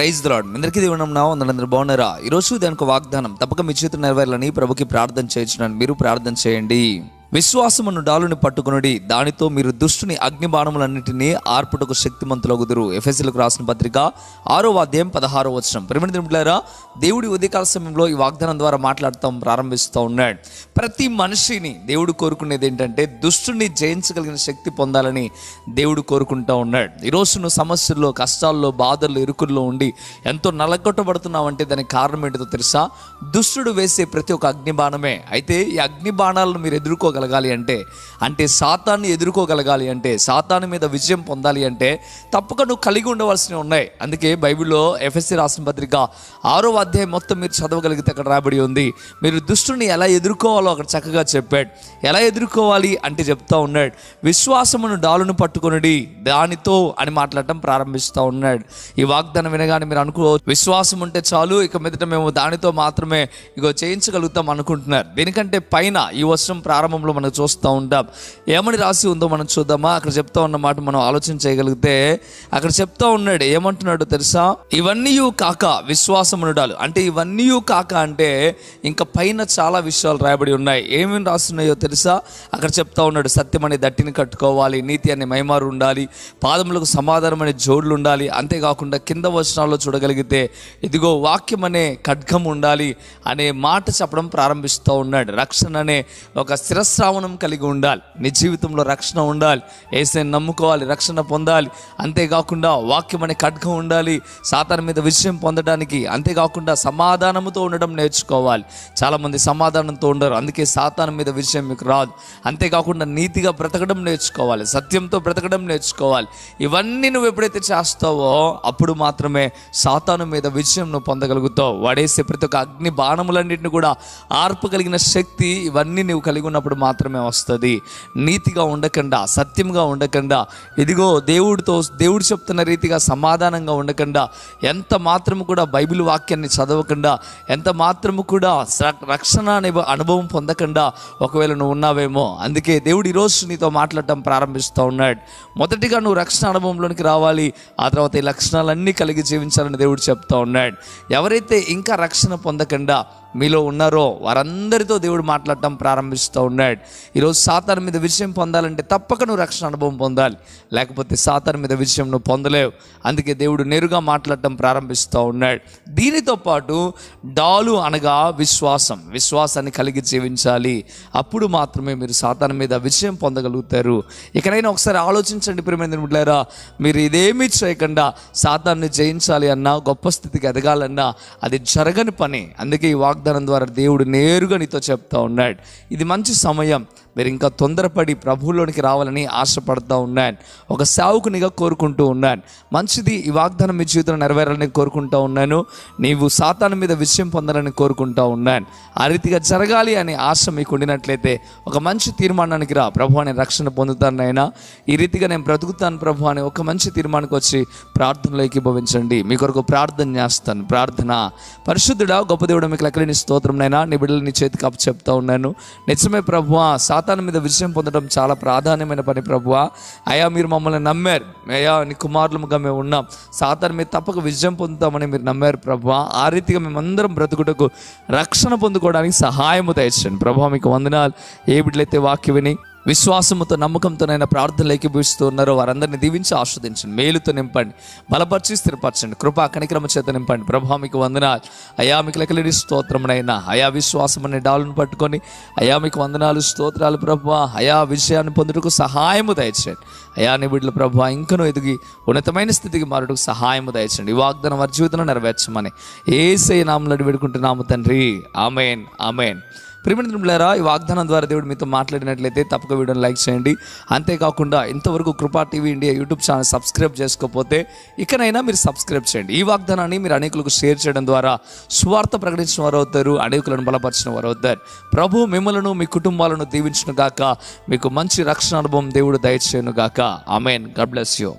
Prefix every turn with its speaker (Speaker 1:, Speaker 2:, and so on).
Speaker 1: Praise the Lord అందరికీ దేవుని నామం అందరూ బాగున్నారా? ఈరోజు దానికి వాగ్దానం తప్పక మీ చేతులు నెరవేరాలని ప్రభుకి ప్రార్థన చేయించడానికి మీరు ప్రార్థన చేయండి. విశ్వాసమును డాలుని పట్టుకునుడి. దానితో మీరు దుష్టుని అగ్ని బాణములన్నింటినీ ఆర్పుటకు శక్తిమంతులగుదురు ఎఫ్ఎస్సీలకు రాసిన పత్రిక ఆరో అధ్యాయం పదహారో వచనం. ప్రేమిణ దేవుడి ఉదయకాల సమయంలో ఈ వాగ్దానం ద్వారా మాట్లాడతాం ప్రారంభిస్తూ ఉన్నాడు. ప్రతి మనిషిని దేవుడు కోరుకునేది ఏంటంటే దుష్టుని జయించగలిగిన శక్తి పొందాలని దేవుడు కోరుకుంటూ ఉన్నాడు. ఈరోజు నువ్వు సమస్యల్లో కష్టాల్లో బాధల్లో ఇరుకుల్లో ఉండి ఎంతో నలగొట్టబడుతున్నావంటే దానికి కారణం ఏంటో తెలుసా? దుష్టుడు వేసే ప్రతి ఒక్క అగ్ని బాణమే అయితే ఈ అగ్ని బాణాలను మీరు ఎదుర్కోగలగాలి అంటే అంటే సాతాన్ని ఎదుర్కోగలగాలి అంటే సాతాను మీద విజయం పొందాలి అంటే తప్పక నువ్వు కలిగి ఉండవలసినవి ఉన్నాయి. అందుకే బైబిల్లో ఎఫ్ఎస్సి రాసిన పత్రిక ఆరో అధ్యాయం మొత్తం మీరు చదవగలిగితే అక్కడ రాబడి ఉంది. మీరు దుష్టుని ఎలా ఎదుర్కోవాలో అక్కడ చక్కగా చెప్పాడు. ఎలా ఎదుర్కోవాలి అంటే చెప్తా ఉన్నాడు. విశ్వాసమును డాలును పట్టుకొనుడి దానితో అని మాట్లాడటం ప్రారంభిస్తూ ఉన్నాడు. ఈ వాగ్దానం వినగానే మీరు అనుకో విశ్వాసం ఉంటే చాలు ఇక మీదట మేము దానితో మాత్రమే ఇగో చేయించగలుగుతాం అనుకుంటున్నారు. దీనికంటే పైన ఈ వర్షం ప్రారంభంలో మనం చూస్తూ ఉంటాం ఏమని రాసి ఉందో మనం చూద్దామా? అక్కడ చెప్తా ఉన్న మాట మనం ఆలోచన చేయగలిగితే అక్కడ చెప్తా ఉన్నాడు ఏమంటున్నాడు తెలుసా? ఇవన్నీ కాక విశ్వాసమునుడాలు. అంటే ఇవన్నీ కాక అంటే ఇంకా పైన చాలా విషయాలు రాయబడి ఉన్నాయి. ఏమేమి రాస్తున్నాయో తెలుసా? అక్కడ చెప్తా ఉన్నాడు సత్యం అనే దట్టిని కట్టుకోవాలి నీతి అనే మైమారు ఉండాలి పాదములకు సమాధానం అనే జోడులు ఉండాలి. అంతేకాకుండా కింద వచనాల్లో చూడగలిగితే ఇదిగో వాక్యం అనే ఖడ్గం ఉండాలి అనే మాట చెప్పడం ప్రారంభిస్తూ ఉన్నాడు. రక్షణ అనే ఒక శ్రావణం కలిగి ఉండాలి. నీ జీవితంలో రక్షణ ఉండాలి. ఏసే నమ్ముకోవాలి రక్షణ పొందాలి. అంతేకాకుండా వాక్యం అనే ఖడ్గం ఉండాలి. సాతాన్ మీద విజయం పొందడానికి అంతేకాకుండా సమాధానముతో ఉండడం నేర్చుకోవాలి. చాలామంది సమాధానంతో ఉండరు. అందుకే సాతానం మీద విజయం మీకు రాదు. అంతేకాకుండా నీతిగా బ్రతకడం నేర్చుకోవాలి. సత్యంతో బ్రతకడం నేర్చుకోవాలి. ఇవన్నీ నువ్వు ఎప్పుడైతే చేస్తావో అప్పుడు మాత్రమే సాతాను మీద విజయం నువ్వు పొందగలుగుతావు. వాడేసే ప్రతి ఒక్క అగ్ని బాణములన్నింటిని కూడా ఆర్పగలిగిన శక్తి ఇవన్నీ నువ్వు కలిగి ఉన్నప్పుడు మాత్రమే వస్తుంది. నీతిగా ఉండకుండా సత్యంగా ఉండకుండా. ఇదిగో దేవుడితో దేవుడు చెప్తున్న రీతిగా సమాధానంగా ఉండకుండా. ఎంత మాత్రము కూడా బైబిల్ వాక్యాన్ని చదవకుండా ఎంత మాత్రము కూడా రక్షణ అనే అనుభవం పొందకుండా. ఒకవేళ నువ్వు ఉన్నావేమో అందుకే దేవుడు ఈరోజు నీతో మాట్లాడటం ప్రారంభిస్తూ ఉన్నాడు. మొదటిగా నువ్వు రక్షణ అనుభవంలోనికి రావాలి ఆ తర్వాత ఈ లక్షణాలన్నీ కలిగి జీవించాలని దేవుడు చెప్తా ఉన్నాడు. ఎవరైతే ఇంకా రక్షణ పొందకుండా మీలో ఉన్నారో వారందరితో దేవుడు మాట్లాడటం ప్రారంభిస్తూ ఉన్నాడు. ఈరోజు సాతాన్ మీద విజయం పొందాలంటే తప్పక నువ్వు రక్షణ అనుభవం పొందాలి. లేకపోతే సాతాన్ మీద విజయం నువ్వు పొందలేవు. అందుకే దేవుడు నేరుగా మాట్లాడటం ప్రారంభిస్తూ ఉన్నాడు. దీనితో పాటు డాలు అనగా విశ్వాసం. విశ్వాసాన్ని కలిగి జీవించాలి. అప్పుడు మాత్రమే మీరు సాతాన్ మీద విజయం పొందగలుగుతారు. ఇకనైనా ఒకసారి ఆలోచించండి ప్రేమైన బిడ్డలారా మీరు ఇదేమీ చేయకుండా సాతాన్ని జయించాలి అన్నా గొప్ప స్థితికి ఎదగాలన్నా అది జరగని పని. అందుకే ఈ వాగ్దానం ద్వారా దేవుడు నేరుగా నీతో చెప్తా ఉన్నాడు. ఇది మంచి సమయం. మీరు ఇంకా తొందరపడి ప్రభువులోనికి రావాలని ఆశపడతా ఉన్నాను. ఒక సేవకునిగా కోరుకుంటూ ఉన్నాను. మంచిది ఈ వాగ్దానం మీ జీవితంలో నెరవేరాలని కోరుకుంటూ ఉన్నాను. నీవు సాతాను మీద విజయం పొందాలని కోరుకుంటూ ఉన్నాను. ఆ రీతిగా జరగాలి అనే ఆశ మీకు ఉండినట్లయితే ఒక మంచి తీర్మానానికి రా. ప్రభు అనే రక్షణ పొందుతానైనా ఈ రీతిగా నేను బ్రతుకుతాను ప్రభు అనే ఒక మంచి తీర్మానానికి వచ్చి ప్రార్థనలో ఏకీభవించండి. మీ కొరకు ప్రార్థన చేస్తాను. ప్రార్థన. పరిశుద్ధుడా గొప్ప దేవుడు మీకు లెక్కలేని స్తోత్రంనైనా నీ బిడ్డలు నీ చేతికి అప్పు చెప్తా ఉన్నాను. నిజమే ప్రభువా సాతాను మీద విజయం పొందడం చాలా ప్రాధాన్యమైన పని ప్రభువా. అయా మీరు మమ్మల్ని నమ్మారు. అయ్యా నీ కుమారులుగా మేము ఉన్నాం. సాతాను మీద తప్పక విజయం పొందుతామని మీరు నమ్మారు ప్రభువా. ఆ రీతిగా మేమందరం బ్రతుకుటకు రక్షణ పొందుకోవడానికి సహాయము దయచండి ప్రభా మీకు వందనాలు. ఏ బిడ్డలైతే వాక్య విని విశ్వాసముతో నమ్మకంతోనైనా ప్రార్థన ఏకీభవిస్తూ ఉన్నారో వారందరిని దీవించి ఆస్వాదించండి. మేలుతో నింపండి. బలపరిచి స్థిరపరచండి. కృపా కనిక్రమ చేత నింపండి. ప్రభా మీకు వందనాలు. అయా మీకు లెక్కలేని స్తోత్రమునైనా. అయా విశ్వాసం అనే డాలును పట్టుకొని అయా మీకు వందనాలు స్తోత్రాలు ప్రభా. అయా విషయాన్ని పొందుటకు సహాయము దయచేయండి. అయా నీ బిడ్డలు ప్రభా ఇంకనూ ఎదిగి ఉన్నతమైన స్థితికి మారుటకు సహాయము దయచండి ఈ వాగ్దానం వారి జీవితంలో నెరవేర్చమని ఏసై నామలు వేడుకుంటున్నాము తండ్రి. ఆమెన్. ఆమెన్. ప్రిమిళరా ఈ వాగ్దానం ద్వారా దేవుడు మీతో మాట్లాడినట్లయితే తప్పక వీడియోని లైక్ చేయండి. అంతేకాకుండా ఇంతవరకు Kripa TV India YouTube channel subscribe చేసుకోకపోతే ఇకనైనా మీరు సబ్స్క్రైబ్ చేయండి. ఈ వాగ్దానాన్ని మీరు అనేకులకు షేర్ చేయడం ద్వారా స్వార్థ ప్రకటించిన వారు అవుతారు అనేకులను బలపరిచిన వారు అవుతారు. ప్రభు మిమ్మలను మీ కుటుంబాలను దీవించిన గాక. మీకు మంచి రక్షణ అనుభవం దేవుడు దయచేయను గాక. ఆమెన్. God bless you.